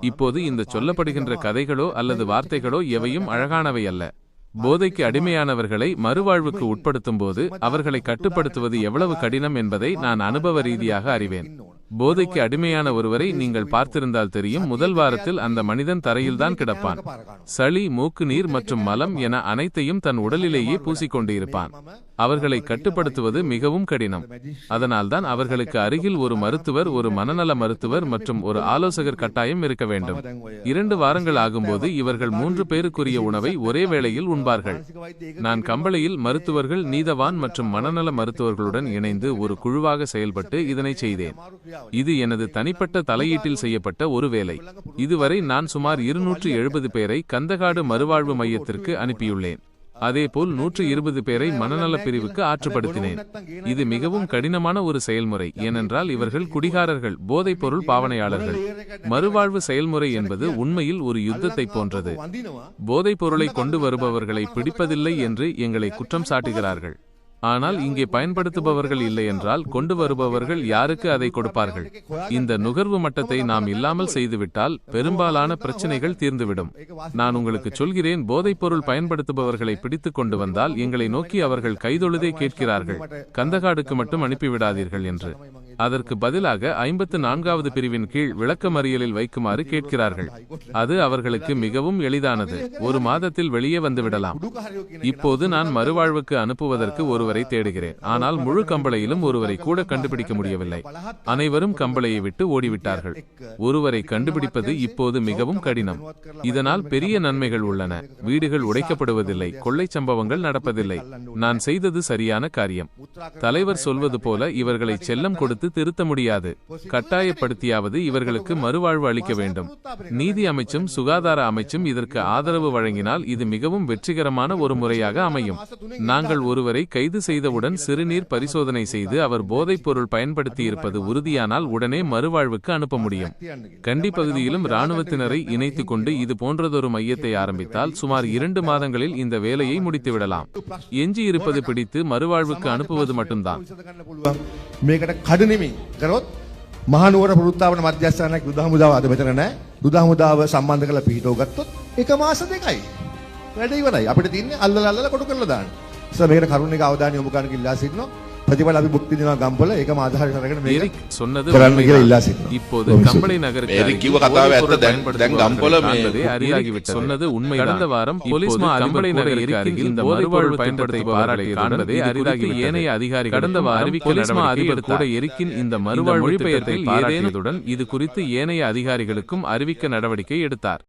இப்போது இந்த சொல்லப்படுகின்ற கதைகளோ அல்லது வார்த்தைகளோ எவையும் அழகானவை அல்ல. போதைக்கு அடிமையானவர்களை மறுவாழ்வுக்கு உட்படுத்தும்போது அவர்களை கட்டுப்படுத்துவது எவ்வளவு கடினம் என்பதை நான் அனுபவ ரீதியாக அறிவேன். போதைக்கு அடிமையான ஒருவரை நீங்கள் பார்த்திருந்தால் தெரியும். முதல் வாரத்தில் அந்த மனிதன் தரையில்தான் கிடப்பான். சளி மூக்கு நீர் மற்றும் மலம் என அனைத்தையும் தன் உடலிலேயே பூசிக்கொண்டு இருப்பான் அவர்களை கட்டுப்படுத்துவது மிகவும் கடினம். அதனால்தான் அவர்களுக்கு அருகில் ஒரு மருத்துவர் ஒரு மனநல மருத்துவர் மற்றும் ஒரு ஆலோசகர் கட்டாயம் இருக்க வேண்டும். இரண்டு வாரங்கள் ஆகும்போது இவர்கள் மூன்று பேருக்குரிய உணவை ஒரே வேளையில் உண்பார்கள். நான் கம்பளையில் மருத்துவர்கள் நீதவான் மற்றும் மனநல மருத்துவர்களுடன் இணைந்து ஒரு குழுவாக செயல்பட்டு இதனை செய்தேன். இது எனது தனிப்பட்ட தலையீட்டில் செய்யப்பட்ட ஒரு வேலை. இதுவரை நான் சுமார் இருநூற்று எழுபது பேரை கந்தகாடு மறுவாழ்வு மையத்திற்கு அனுப்பியுள்ளேன். அதேபோல் நூற்று இருபது பேரை மனநலப் பிரிவுக்கு ஆற்றுப்படுத்தினேன். இது மிகவும் கடினமான ஒரு செயல்முறை. ஏனென்றால் இவர்கள் குடிகாரர்கள் போதைப்பொருள் பாவனையாளர்கள். மறுவாழ்வு செயல்முறை என்பது உண்மையில் ஒரு யுத்தத்தை போன்றது. போதைப்பொருளை கொண்டு வருபவர்களை பிடிப்பதில்லை என்று எங்களை குற்றம் சாட்டுகிறார்கள். ஆனால் இங்கே பயன்படுத்துபவர்கள் இல்லை என்றால் கொண்டு வருபவர்கள் யாருக்கு அதை கொடுப்பார்கள்? இந்த நுகர்வு மட்டத்தை நாம் இல்லாமல் செய்துவிட்டால் பெரும்பாலான பிரச்சனைகள் தீர்ந்துவிடும். நான் உங்களுக்கு சொல்கிறேன் போதைப் பொருள் பயன்படுத்துபவர்களை பிடித்துக் கொண்டு வந்தால் எங்களை நோக்கி அவர்கள் கைதொழுதே கேட்கிறார்கள். கந்தகாடுக்கு மட்டும் அனுப்பிவிடாதீர்கள் என்று. அதற்கு பதிலாக ஐம்பத்து நான்காவது பிரிவின் கீழ் விளக்கமறியலில் வைக்குமாறு கேட்கிறார்கள். அது அவர்களுக்கு மிகவும் எளிதானது. ஒரு மாதத்தில் வெளியே வந்துவிடலாம். இப்போது நான் மறுவாழ்வுக்கு அனுப்புவதற்கு ஒருவரை தேடுகிறேன். ஆனால் முழு கம்பளையிலும் ஒருவரை கூட கண்டுபிடிக்க முடியவில்லை. அனைவரும் கம்பளையை விட்டு ஓடிவிட்டார்கள். ஒருவரை கண்டுபிடிப்பது இப்போது மிகவும் கடினம். இதனால் பெரிய நன்மைகள் உள்ளன. வீடுகள் உடைக்கப்படுவதில்லை. கொள்ளைச் சம்பவங்கள் நடப்பதில்லை. நான் செய்தது சரியான காரியம். தலைவர் சொல்வது போல இவர்களை செல்லம் கொடுத்து திருத்த முடியாது. கட்டாயப்படுத்தியாவது இவர்களுக்கு மறுவாழ்வு அளிக்க வேண்டும். நீதி அமைச்சும் சுகாதார அமைச்சும் இதற்கு ஆதரவு வழங்கினால் இது மிகவும் வெற்றிகரமான ஒரு முறையாக அமையும். நாங்கள் ஒருவரை கைது செய்தவுடன் சிறுநீர் பரிசோதனை செய்து அவர் போதைப் பொருள் பயன்படுத்தி இருப்பது உறுதியானால் உடனே மறுவாழ்வுக்கு அனுப்ப முடியும். கண்டி பகுதியிலும் இராணுவத்தினரை இணைத்துக் கொண்டு இது போன்றதொரு மையத்தை ஆரம்பித்தால் சுமார் இரண்டு மாதங்களில் இந்த வேலையை முடித்துவிடலாம். எஞ்சி இருப்பது பிடித்து மறுவாழ்வுக்கு அனுப்புவது மட்டும்தான். විසඳගන්න පුළුවන්. මේකට කඩනෙමි කරොත් මහනුවර පුරුත්තාවන මධ්‍යස්ථානයක් යුද හමුදාව අද මෙතන නැහැ. යුද හමුදාව සම්බන්ධ කරලා පිහිටව ගත්තොත් එක මාස දෙකයි. වැඩ ඉවරයි. අපිට තියන්නේ අල්ලලා අල්ලලා කොටු කරලා දාන්න. ඉතින් මේකට කරුණික අවධානය යොමු කරන්න කිල්ලා සිටිනවා. ප්‍රතිඵල අපි භුක්ති විඳිනවා ගම්පල. ඒකම ආධාරය කරගෙන මේක எரிக் சொன்னது කරන්න කියලා உண்மைதான். ඉල්ලා සිටිනවා. இப்போது ரொம்ப கம்பளை நகருக்கு எரிக் அருகில் කිව්ව කතාව போதைப் ඇත්ත. பொருள் දැන්- දැන් ගම්පොල பயன்படுத்துபவர்கள் මේ காண்பதே அரிதாகிவிட்டது. சொன்னது உண்மைதான் கடந்த வாரம் போலீஸ் மா அதிபர் நகருக்கு அருகில் இந்த மறுவாழ்வு திட்டத்தை பாராட்டி காண்பதே அரிதாகி ஏனைய அதிகாரிகள் கடந்த வாரம் போலீஸ் மா அதிபர் கூட எரிக்கின் இந்த மறுவாழ்வு திட்டத்தை பாராட்டியதுடன் இது குறித்து ஏனைய அதிகாரிகளுக்கும் அறிவிக்க நடவடிக்கை எடுத்தார்